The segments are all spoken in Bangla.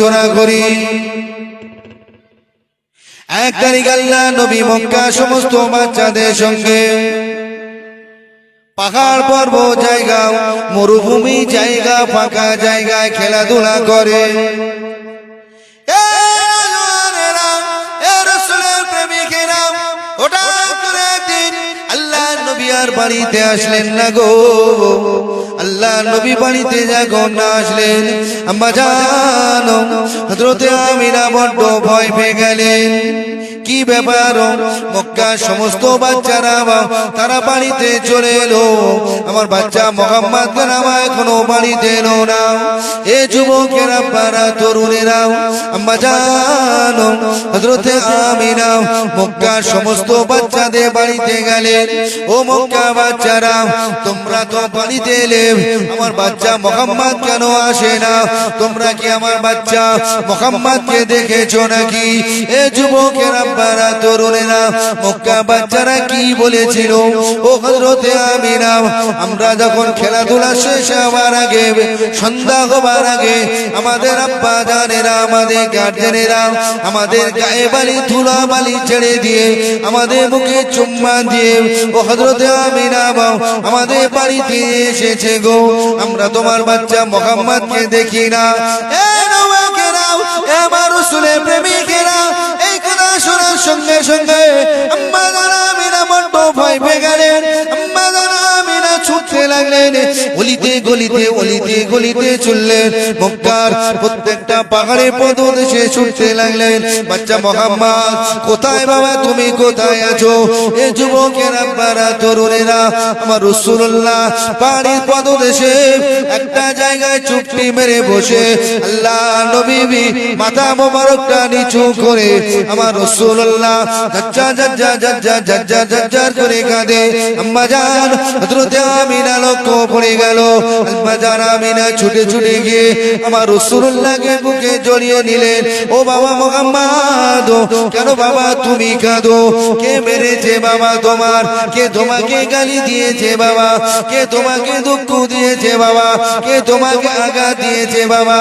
প্রার্থনা করি। এক তারিখ আল্লাহ নবী মক্কা সমস্ত বাচ্চাদের সঙ্গে পাহাড় পর্বত জায়গা, মরুভূমি জায়গা, ফাঁকা জায়গায় খেলাধুলা করে। করে একদিন আল্লাহ নবী আর বাড়িতে আসলেন না গো। আল্লাহ নবী বাড়িতে যখন আসলেন। আম্মা জানো হজরতে আমিনা বড্ড ভয় পেয়ে গেলেন। কি ব্যাপার? মক্কা সমস্ত বাচ্চারা তারা বাড়িতে চলে এলো। আমার বাচ্চা মোহাম্মদ আমার এখনও বাড়িতে এলো না। এ যুবকেরা পারা তরুণেরা, আম্মা জানো হজরতে আমিনা, মক্কা সমস্ত বাচ্চাদের বাড়িতে গেলেন ও মক্কা বাচ্চারা, তোমরা তো বাড়িতে এলে, আমার বাচ্চা মোহাম্মদ কেন আসে না? তোমরা কি আমার বাচ্চা মোহাম্মদকে দেখেছ নাকি? এ যুবকেরা পারা তরুণেরা মক্কা বাচ্চারা কি বলেছিল? ও হজরতে আমিনা আমরা যখন খেলাধুলা শেষ হওয়ার আগে সন্ধ্যা হবার আগে আমাদের আব্বা জানেরা আমাদের গার্জেনেরা আমাদের গায়ে বালি ধুলা বালি ছেড়ে দিয়ে আমাদের মুখে চুম্মা দিয়ে ও হজরতে আমিনা আমাদের বাড়িতে এসেছে গো। আমরা তোমার বাচ্চা মোহাম্মদকে দেখি না। এ নওয়াকেরাও, এ রসুলের প্রেমিকেরা ভয় পেয়ে গেলেন। আম্মা জানা আমিনা ছুটতে লাগলেন। অলিতে গলিতে, অলিতে, গলিতে চললেন। মক্কার প্রত্যেকটা পাহাড়ে পদদেশে ছুটতে লাগলেন। বাচ্চা মোহাম্মদ, কোথায় বাবা তুমি? কোথায় আছো? এ যুবকের আব্বারা, তরুণেরা, আমার রসুল্লাহ পাহাড়ির পদদেশে একটা জায়গায় চুপটি মেরে বসে, আল্লাহ নবীবি মাথা মোবারকটা নিচু করে আমার রসুল্লাহ জাজ্জা জাজ্জা জাজ্জা জাজ্জা জাজ্জার করে কাঁদে। আম্মা জান, হযরতে আমিনা লক্ষ্য পড়ে গেল। ছুটে ছুটে গিয়ে আমার রসুল্লাহকে বুকে জড়িয়ে নিলেন। ও বাবা মোহাম্মদ, কেন বাবা তুমি কাঁদো? কে মেরেছে বাবা তোমার? কে তোমাকে গালি দিয়েছে বাবা? কে তোমাকে দুঃখ দিয়েছে বাবা? কে তোমাকে আঘাত দিয়েছে বাবা?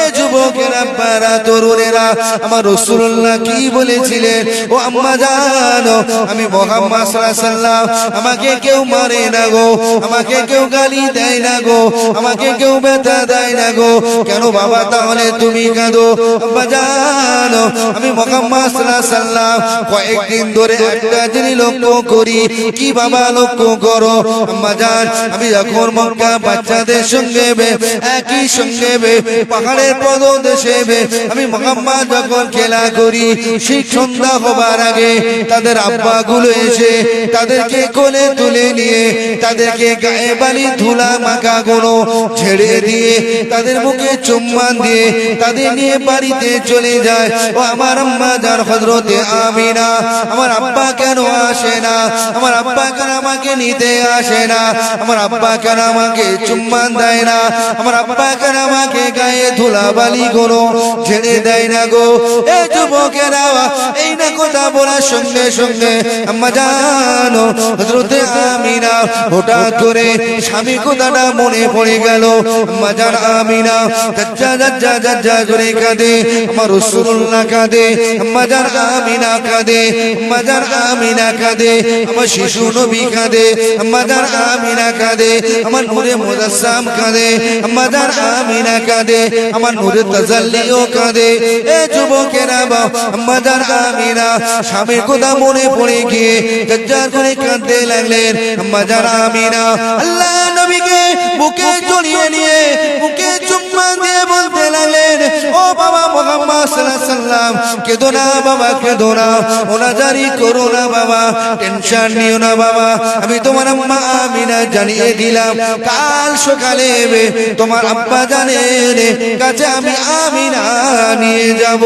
এ যুবকেরা পারা তরুণেরা, আমার রসুল্লাহ কি বলেছিলেন? ও আম্মা জানো, আমি মোহাম্মদ আমাকে কেউ মারে না গো, আমাকে কেউ গালি দেয় না গো আমাকে কেউ ব্যথা দেয় না গো। কেন বাবা তাহলে তুমি কাঁদো। জানো আমি মোহাম্মদ সাল্লাম কয়েকদিন ধরে একটা জিনিস লক্ষ্য করি। কি বাবা লক্ষ্য করো। জান আমি যখন মক্কা বাচ্চাদের সঙ্গে বে, একই সঙ্গে বে, পাহাড়ের পদদেশে বে, আমি মোহাম্মদ যখন খেলা করি সেই সন্ধ্যা হবার আগে তাদের আব্বা গুলো এসে তাদেরকে কোলে তুলে নিয়ে তাদেরকে গায়ে বালি ধুলা মাখা গুলো ছেড়ে দিয়ে তাদের মুখে চুম্মান দিয়ে তাদের নিয়ে বাড়িতে চলে যায়। ও আমার আম্মা যার হজরতে আমিনা, আমার আব্বা কেন আসে না? আমার আব্বা কেন আমাকে নিতে আসে না? আমার আব্বা কেন আমাকে চুম্মান দেয় না? আমার আব্বা কেন আমাকে গায়ে ধুলা বালি গুলো ছেড়ে দেয় না গো? এ যুবকেরা, এই না বলার সঙ্গে সঙ্গে আম্মা জানো হজরতে আমিনা হঠাৎ করে স্বামী কথাটা মনে পড়ে গেল। আম্মা জান, আমিনা জাজ্জা জাজ্জা জাজ্জা করে কাঁদে, আমার রসুল্লাহ কাঁদে, আম্মা আমিনা কাঁদে, আম্মা আমিনা কাঁদে, আমার শিশু নবী কাঁদে, আম্মা আমিনা কাঁদে, আমার নূরে মুজাসসাম কাঁদে, আম্মা আমিনা কাঁদে, আমার নূরে তাজাল্লিও কাঁদে। এ যুবকেরা বাও আম্মা আমিনা স্বামীর কথা মনে পড়ে গিয়ে গজ্জার করে কাঁদতে লাগলেন। আম্মা জান আমিনা আল্লাহ নবীকে বুকে জড়িয়ে নিয়ে বুকে চুম্মা দিয়ে বলতে লাগলেন ও বাবা মোহাম্মদ সাল্লাল্লাহু আলাইহি সাল্লাম কেঁদো না বাবা কেঁদো না ওনা জারি করো না বাবা টেনশন নিও না বাবা আমি তোমার আম্মা আমিনা জানিয়ে দিলাম কাল সকালে তোমার আব্বা জানের কাছে আমি আমিনা নিয়ে যাব।